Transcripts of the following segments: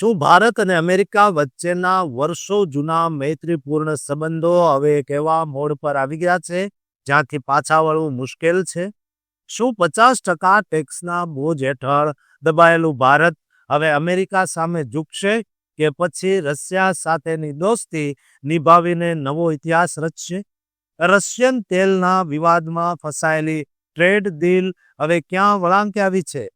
શું ભારત અને અમેરિકા વચ્ચેના વર્ષો જૂના મૈત્રીપૂર્ણ સંબંધો હવે એક એવા મોડ પર આવી ગયા છે? જ્યાંથી પાછા વળવું મુશ્કેલ છે? શું પચાસ ટકા ટેક્સના બોજ હેઠળ દબાયેલું ભારત હવે અમેરિકા સામે ઝૂકશે કે પછી રશિયા સાથેની દોસ્તી નિભાવીને નવો ઇતિહાસ રચશે? રશિયન તેલના વિવાદમાં ફસાયેલી ટ્રેડ ડીલ હવે ક્યાં વળાંકે આવી છે?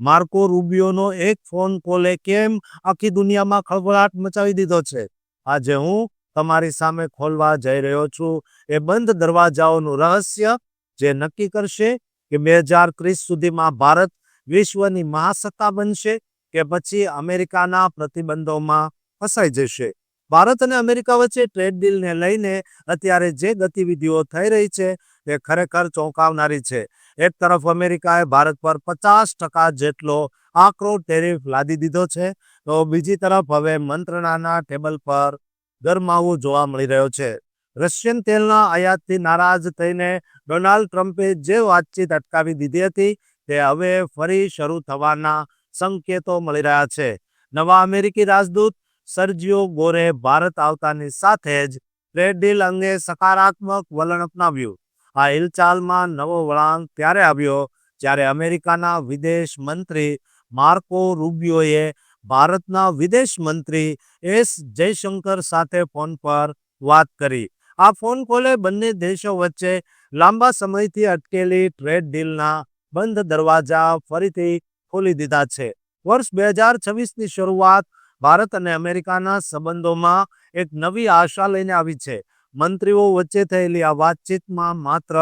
માર્કો રૂબિયોનો એક ફોન કોલે કેમ? આખી દુનિયામાં ખળભળાટ મચાવી દીધો છે. આજે હું તમારી સામે ખોલવા જઈ રહ્યો છું. એ બંધ દરવાજાઓનું રહસ્ય જે નક્કી કરશે કે બે હજાર ત્રીસ સુધીમાં ભારત વિશ્વની મહાસત્તા બનશે કે પછી અમેરિકાના પ્રતિબંધોમાં ફસાઈ જશે. ભારત અને અમેરિકા વચ્ચે ટ્રેડ ડીલને લઈને અત્યારે જે ગતિવિધિઓ થઈ રહી છે તે ખરેખર ચોંકાવનારી છે. એક તરફ અમેરિકાએ ભારત પર પચાસ ટકા જેટલો આકરો ટેરિફ લાદી દીધો છે, તો બીજી તરફ હવે મંત્રણાના ટેબલ પર ગરમાવું જોવા મળી રહ્યો છે. રશિયન તેલના આયાતથી નારાજ થઈને ડોનાલ્ડ ટ્રમ્પે જે વાતચીત અટકાવી દીધી હતી, તે હવે ફરી શરૂ થવાના સંકેતો મળી રહ્યા છે. નવા અમેરિકી રાજદૂત સર્જિયો ગોરે ભારત આવતાની સાથે જ ટ્રેડ ડીલ અંગે સકારાત્મક વલણ અપનાવ્યું. આ હિલચાલમાં નવો વળાંક ત્યારે આવ્યો જ્યારે અમેરિકાના વિદેશ મંત્રી માર્કો રૂબિયોએ ભારતના વિદેશ મંત્રી એસ જયશંકર સાથે ફોન પર વાત કરી. આ ફોન કોલે બંને દેશો વચ્ચે લાંબા સમયથી અટકેલી ટ્રેડ ડીલના બંધ દરવાજા ફરીથી ખોલી દીધા છે. વર્ષ બે હજાર છવ્વીસની શરૂઆત ભારત અને અમેરિકાના સંબંધોમાં એક નવી આશા લઈને આવી છે. મંત્રીઓ વચ્ચે થયેલી આ વાતચીતમાં માત્ર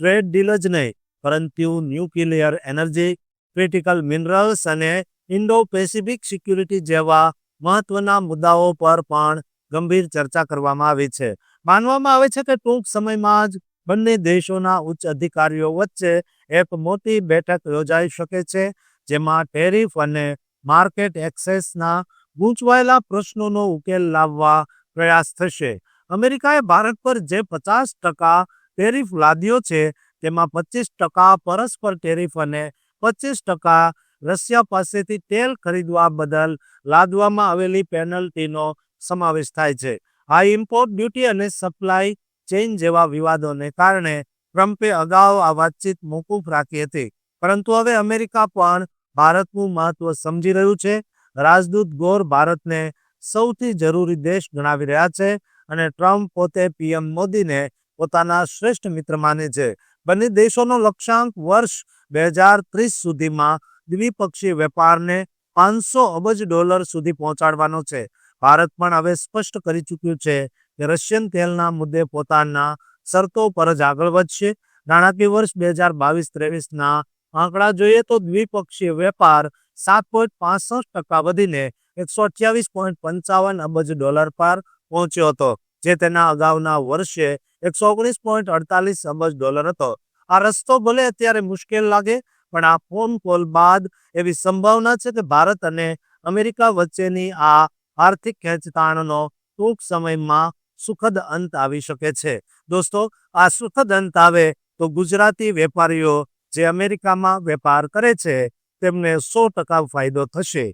ટ્રેડ ડીલ જ નહીં, પરંતુ ન્યુક્લિયર એનર્જી, ક્રિટિકલ મિનરલ્સ અને ઇન્ડો પેસિફિક સિક્યુરિટી જેવા મહત્વના મુદ્દાઓ પર પણ ગંભીર ચર્ચા કરવામાં આવી છે. માનવામાં આવે છે કે ટૂંક સમયમાં જ બંને દેશોના ઉચ્ચ અધિકારીઓ વચ્ચે એક મોટી બેઠક યોજાઈ શકે છે, જેમાં ટેરિફ અને માર્કેટ એક્સેસના ગૂંચવાયેલા પ્રશ્નોનો ઉકેલ લાવવા પ્રયાસ થશે. અમેરિકાએ ભારત પર જે પચાસ ટકા ટેરિફ લાદ્યો છે, તેમાં પચીસ ટકા પરસ્પર ટેરિફ અને પચીસ ટકા રશિયા પાસેથી તેલ ખરીદવા બદલ લાદવામાં આવેલી પેનલ્ટીનો સમાવેશ થાય છે. આ ઇમ્પોર્ટ ડ્યુટી અને સપ્લાય ચેઇન જેવા વિવાદોને કારણે ટ્રમ્પે અગાઉ આ વાતચીત મોકૂફ રાખી હતી. પરંતુ હવે અમેરિકા પણ ભારતનું મહત્વ સમજી રહ્યું છે. રાજદૂત ગોર ભારતને સૌથી જરૂરી દેશ ગણાવી રહ્યા છે. અને ટ્રમ્પ પોતે પીએમ મોદીને પોતાના શ્રેષ્ઠ મિત્ર માને છે. બંને દેશોનો લક્ષ્યાંક વર્ષ બે હજાર ત્રીસ સુધીમાં દ્વિપક્ષીય વેપારને પાંચસો અબજ ડોલર સુધી પહોંચાડવાનો છે. ભારત પણ હવે સ્પષ્ટ કરી ચૂક્યું છે કે રશિયન તેલના મુદ્દે પોતાના શરતો પર જ આગળ વધશે. નાણાકીય વર્ષ બે હજાર બાવીસ ત્રેવીસના આંકડા જોઈએ તો દ્વિપક્ષીય વેપાર સાત પોઈન્ટ પાસઠ ટકા વધીને એકસો અઠ્યાવીસ પોઈન્ટ પંચાવન અબજ ડોલર પર પહોંચ્યો હતો, જે તેના અગાઉના વર્ષે એકસો ઓગણીસ પોઈન્ટ અડતાલીસ અબજ ડોલર હતો. આ રસ્તો ભલે અત્યારે મુશ્કેલ લાગે, પણ આ ફોન કોલ બાદ એવી સંભાવના છે કે ભારત અને અમેરિકા વચ્ચેની આ આર્થિક ખેંચતાણનો ટૂંક સમયમાં સુખદ અંત આવી શકે છે. દોસ્તો, આ સુખદ અંત આવે તો ગુજરાતી વેપારીઓ જે અમેરિકામાં વેપાર કરે છે, તેમને સો ટકા ફાયદો થશે.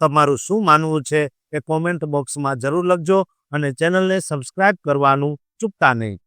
તમારું શું માનવું છે એ કોમેન્ટ બોક્સમાં જરૂર લખજો. અને ચેનલને સબસ્ક્રાઇબ કરવાનું ચૂકતા નહીં.